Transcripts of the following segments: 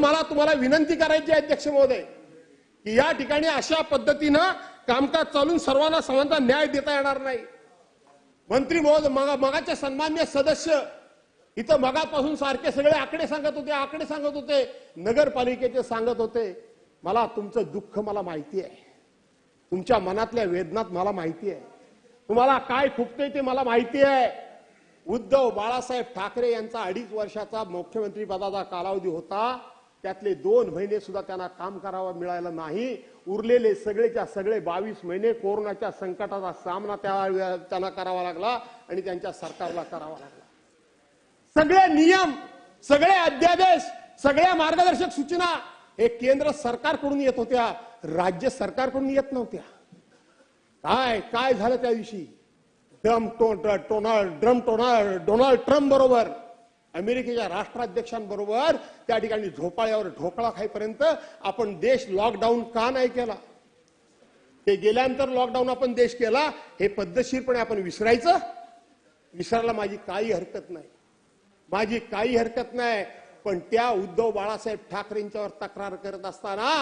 मला तुम्हाला विनंती करायची आहे अध्यक्ष महोदय की या ठिकाणी अशा पद्धतीनं कामकाज चालून सर्वांना समानता न्याय देता येणार नाही. मंत्री महोदय मगा मगाचे सन्मान्य सदस्य इथं मगापासून सारखे सगळे आकडे सांगत होते आकडे सांगत होते नगरपालिकेचे सांगत होते. मला तुमचं दुःख मला माहिती आहे. तुमच्या मनातल्या वेदनात मला माहिती आहे. तुम्हाला काय खुपतंय ते मला माहिती आहे. उद्धव बाळासाहेब ठाकरे यांचा अडीच वर्षाचा मुख्यमंत्री पदाचा कालावधी होता. त्यातले दोन महिने सुद्धा त्यांना काम करावं मिळालं नाही. उरलेले सगळेच्या सगळे बावीस महिने कोरोनाच्या संकटाचा सामना त्या त्यांना करावा लागला आणि त्यांच्या सरकारला करावा लागला. सगळे नियम सगळे अध्यादेश सगळ्या मार्गदर्शक सूचना हे केंद्र सरकारकडून येत होत्या राज्य सरकारकडून येत नव्हत्या. काय काय झालं त्या दिवशी? ड्रम टो ड्रम टोनाल्ड डोनाल्ड ट्रम्प बरोबर अमेरिकेच्या राष्ट्राध्यक्षांबरोबर त्या ठिकाणी झोपाळ्यावर ढोकळा खाईपर्यंत आपण देश लॉकडाऊन का नाही केला? ते गेल्यानंतर लॉकडाऊन आपण देश केला हे पद्धतशीरपणे आपण विसरायचं? विसरायला माझी काही हरकत नाही. माझी काही हरकत नाही पण त्या उद्धव बाळासाहेब ठाकरेंच्यावर तक्रार करत असताना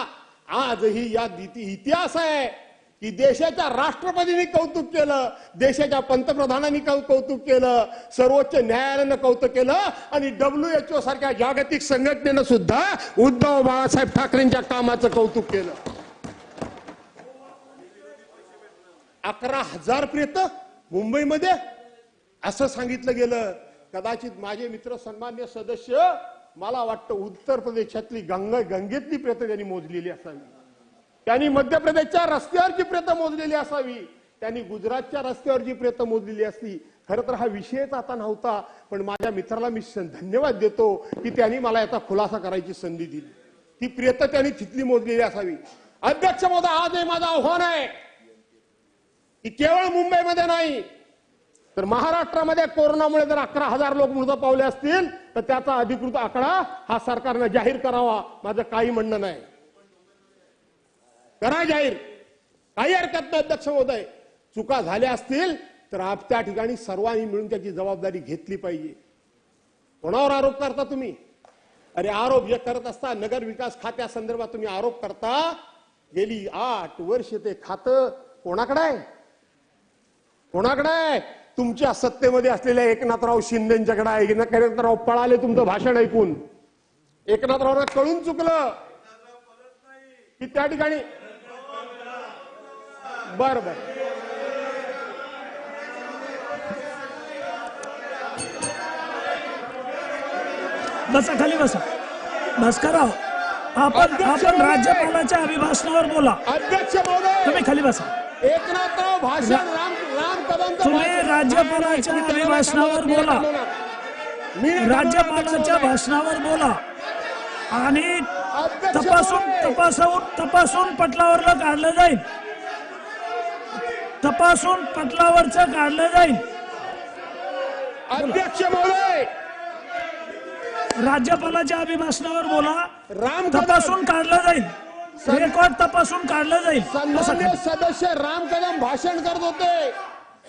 आजही या इतिहास आहे. की देशाच्या राष्ट्रपतींनी कौतुक केलं देशाच्या पंतप्रधानांनी कौतुक केलं सर्वोच्च न्यायालयानं कौतुक केलं आणि डब्ल्यू एच ओ सारख्या जागतिक संघटनेनं सुद्धा उद्धव बाळासाहेब ठाकरेंच्या कामाचं कौतुक केलं. अकरा हजार प्रेत मुंबईमध्ये असं सांगितलं गेलं. कदाचित माझे मित्र सन्मान्य सदस्य मला वाटतं उत्तर प्रदेशातली गंगा गंगेतली प्रेत त्यांनी मोजलेली असावी. त्यांनी मध्य प्रदेशच्या रस्त्यावरची प्रेत मोजलेली असावी त्यांनी गुजरातच्या रस्त्यावरची प्रेत मोजलेली असती खरं तर हा विषयच आता नव्हता. पण माझ्या मित्राला मी धन्यवाद देतो की त्यांनी मला याचा खुलासा करायची संधी दिली. ती प्रेत त्यांनी तिथली मोजलेली असावी. अध्यक्ष महोदय आज हे माझं आव्हान आहे की केवळ मुंबईमध्ये नाही तर महाराष्ट्रामध्ये कोरोनामुळे जर अकरा हजार लोक मृत पावले असतील तर त्याचा अधिकृत आकडा हा सरकारनं जाहीर करावा. माझं काही म्हणणं नाही. करा जाहीर. काही हरकत नाही अध्यक्ष महोदय. चुका झाल्या असतील तर आप त्या ठिकाणी सर्वांनी मिळून त्याची जबाबदारी घेतली पाहिजे. कोणावर आरोप करता तुम्ही? अरे आरोप जे करत असता नगर विकास खात्या संदर्भात तुम्ही आरोप करता गेली आठ वर्ष ते खातं कोणाकडे आहे? कोणाकडे आहे? तुमच्या सत्तेमध्ये असलेल्या एकनाथराव शिंदेच्याकडे आहे. एकनाथराव पळाले तुमचं भाषण ऐकून. एकनाथरावना कळून चुकलं. की त्या ठिकाणी बर बर बसा खाली बसा. भास्करराव आपण आपण राज्यपालाच्या अभिभाषणावर बोला. अध्यक्ष महोदय! तुम्ही खाली बसा. एकनाथराव भाषण राम राम कदमचं तुम्ही राज्यपालाच्या अभिभाषणावर बोला. मी राज्यपालाच्या भाषणावर बोला. आणि तपासून. तपासून तपासून पटलावरलं काढलं जाईल. तपासून पटलावरचं काढलं जाईल. अध्यक्ष महोदय! राज्यपालाच्या अभिभाषणावर बोला. राम तपासून काढलं जाईल. रेकॉर्ड तपासून काढलं जाईल. सदस्य राम कदम भाषण करत होते.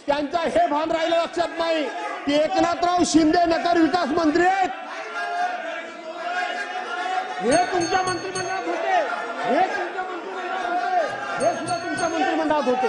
त्यांचा हे भान राहिलं लक्षात नाही की एकनाथराव शिंदे नगर विकास मंत्री आहेत. हे तुमच्या मंत्रिमंडळात होते. हे तुमच्या मंत्रिमंडळात होते. हे सुद्धा तुमच्या मंत्रिमंडळात होते.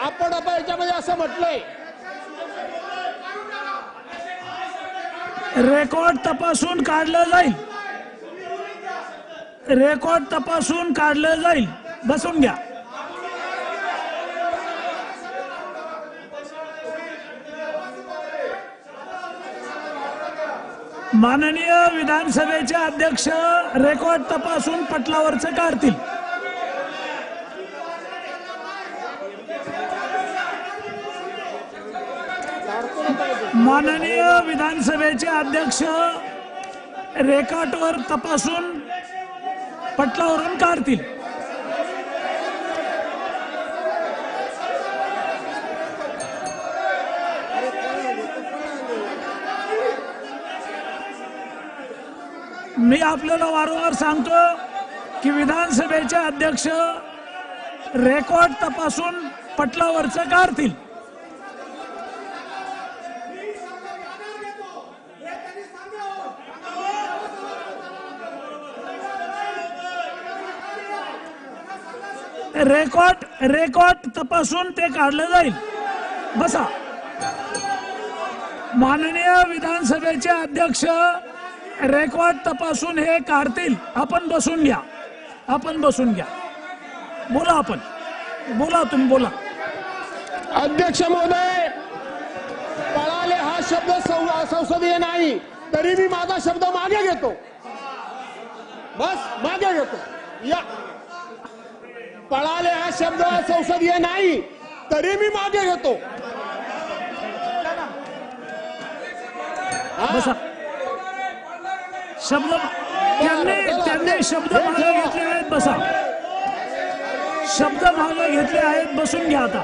आपण आता याच्यामध्ये असं म्हटलंय. रेकॉर्ड तपासून काढलं जाईल. रेकॉर्ड तपासून काढलं जाईल. बसून घ्या. माननीय विधानसभेचे अध्यक्ष रेकॉर्ड तपासून पटलावरचं काढतील. माननीय विधानसभेचे अध्यक्ष रेकॉर्डवर तपासून पटलावरून काढतील. मी आपल्याला वारंवार सांगतो की विधानसभेचे अध्यक्ष रेकॉर्ड तपासून पटलावरचं काढतील. रेकॉर्ड रेकॉर्ड तपासून ते काढलं जाईल. बसा. माननीय विधानसभेचे अध्यक्ष रेकॉर्ड तपासून हे काढतील. आपण बसून घ्या. आपण बसून घ्या. बोला आपण. बोला तुम्ही बोला. अध्यक्ष महोदय पळाले हा शब्द संसदीय नाही तरी मी माझा शब्द मागे घेतो. बस मागे घेतो. या. पळाले हा शब्द संसदीय नाही तरी मी मागे घेतो. शब्द त्यांनी त्यांनी शब्द मागे घेतले आहेत बसा. शब्द मागे घेतले आहेत बसून घ्या आता.